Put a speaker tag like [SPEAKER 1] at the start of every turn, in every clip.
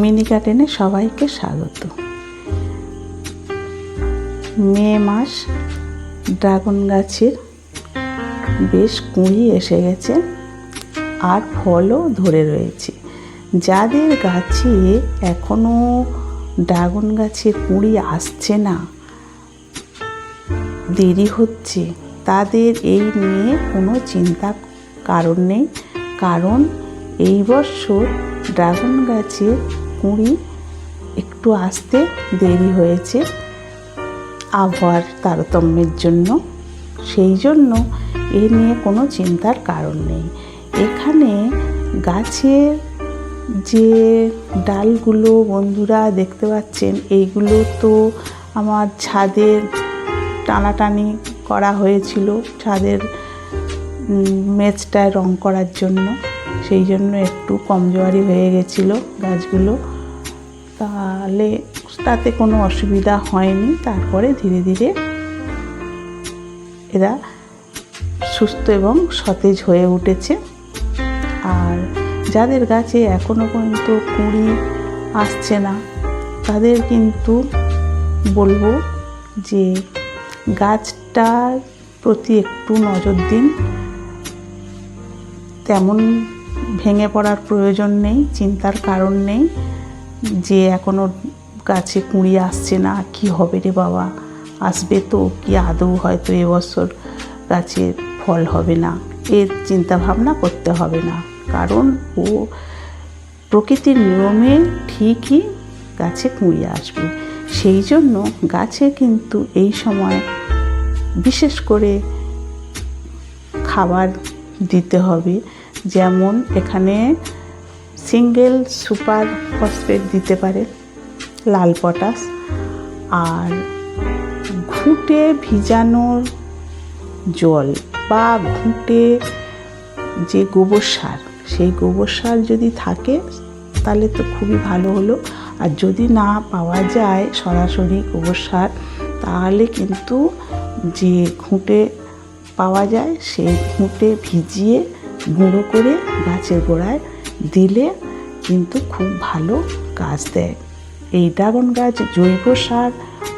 [SPEAKER 1] Mini গার্ডেনে সবাইকে স্বাগত। মে মাস ড্রাগন গাছের বেশ কুঁড়ি এসে গেছে আর ফলও ধরে রয়েছে। যাদের গাছে এখনও ড্রাগন গাছের কুঁড়ি আসছে না, দেরি হচ্ছে। তাদের এই নিয়ে কোনো চিন্তা কারণ নেই। কারণ এই বছর ড্রাগন গাছের কুঁড়ি একটু আসতে দেরি হয়েছে আবহাওয়ার তারতম্যের জন্য। সেই জন্য এ নিয়ে কোনো চিন্তার কারণ নেই। এখানে গাছের যে ডালগুলো বন্ধুরা দেখতে পাচ্ছেন এইগুলো তো আমার ছাদের টানাটানি করা হয়েছিল ছাদের উম, মেঝটায় রং করার জন্য। সেই জন্য একটু কমজোরি হয়ে গেছিল গাছগুলো। তাহলে তাতে কোনো অসুবিধা হয়নি। তারপরে ধীরে ধীরে এরা সুস্থ এবং সতেজ হয়ে উঠেছে। আর যাদের গাছে এখনও পর্যন্ত কুঁড়ি আসছে না, তাদের কিন্তু বলব যে গাছটার প্রতি একটু নজর দিন। তেমন ভেঙে পড়ার প্রয়োজন নেই, চিন্তার কারণ নেই যে এখনও গাছে কুঁড়ি আসছে না, কি হবে রে বাবা? আসবে তো, কি আদৌ হয়তো এবছর গাছে ফল হবে না। এর চিন্তা ভাবনা করতে হবে না, কারণ ও প্রকৃতির নিয়মে ঠিকই গাছে কুঁড়ি আসবে। সেই জন্য গাছে কিন্তু এই সময় বিশেষ করে খাবার দিতে হবে। যেমন এখানে সিঙ্গেল সুপার ফসফেট দিতে পারে, লাল পটাশ আর ঘুঁটে ভিজানোর জল বা ঘুঁটে যে গোবর সার, সেই গোবর সার যদি থাকে তাহলে তো খুবই ভালো হলো। আর যদি না পাওয়া যায় সরাসরি গোবর সার, তাহলে কিন্তু যে ঘুঁটে পাওয়া যায়, সেই ঘুঁটে ভিজিয়ে গুঁড়ো করে গাছের গোড়ায় দিলে কিন্তু খুব ভালো কাজ দেয়। এই ড্রাগন গাছ জৈব সার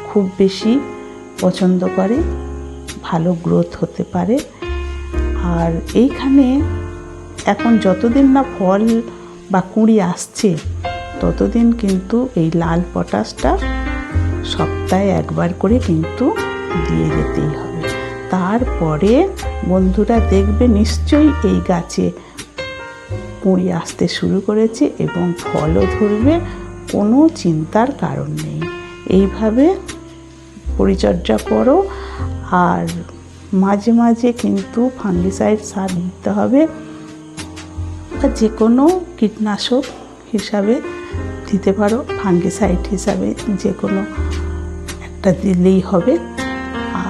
[SPEAKER 1] খুব বেশি পছন্দ করে, ভালো গ্রোথ হতে পারে। আর এইখানে এখন যতদিন না ফল বা কুঁড়ি আসছে, ততদিন কিন্তু এই লাল পটাশটা সপ্তাহে একবার করে কিন্তু দিয়ে যেতেই হবে। তারপরে বন্ধুরা দেখবে নিশ্চয়ই এই গাছে কুঁড়ি আসতে শুরু করেছে এবং ফলও ধরবে, কোনো চিন্তার কারণ নেই। এইভাবে পরিচর্যা করো আর মাঝে মাঝে কিন্তু ফাঙ্গিসাইড সার দিতে হবে বা যে কোনো কীটনাশক হিসাবে দিতে পারো ফাঙ্গিসাইড হিসাবে যে কোনো একটা দিলেই হবে।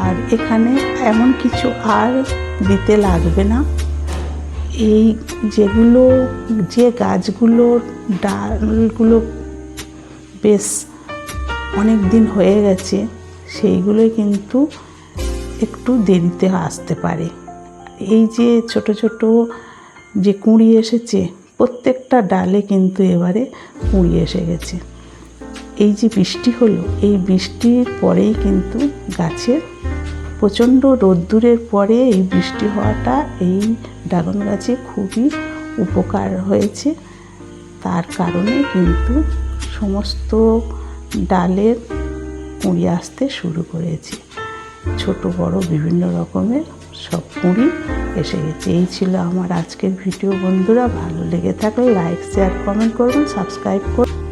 [SPEAKER 1] আর এখানে এমন কিছু আর দিতে লাগবে না। এই যেগুলো, যে গাছগুলোর ডালগুলো বেশ অনেক দিন হয়ে গেছে, সেইগুলোই কিন্তু একটু দেরিতে আসতে পারে। এই যে ছোট ছোট যে কুঁড়ি এসেছে, প্রত্যেকটা ডালে কিন্তু এবারে কুঁড়ি এসে গেছে। এই যে বৃষ্টি হলো, এই বৃষ্টির পরেই কিন্তু গাছের প্রচণ্ড রোদ্দুরের পরে এই বৃষ্টি হওয়াটা এই ড্রাগন গাছে খুবই উপকার হয়েছে। তার কারণে কিন্তু সমস্ত ডালের কুঁড়ি আসতে শুরু করেছে। ছোট, বড়, বিভিন্ন রকমের সব কুঁড়ি এসে গেছে। এই ছিল আমার আজকের ভিডিও। বন্ধুরা, ভালো লেগে থাকলে লাইক শেয়ার কমেন্ট করবেন সাবস্ক্রাইব করুন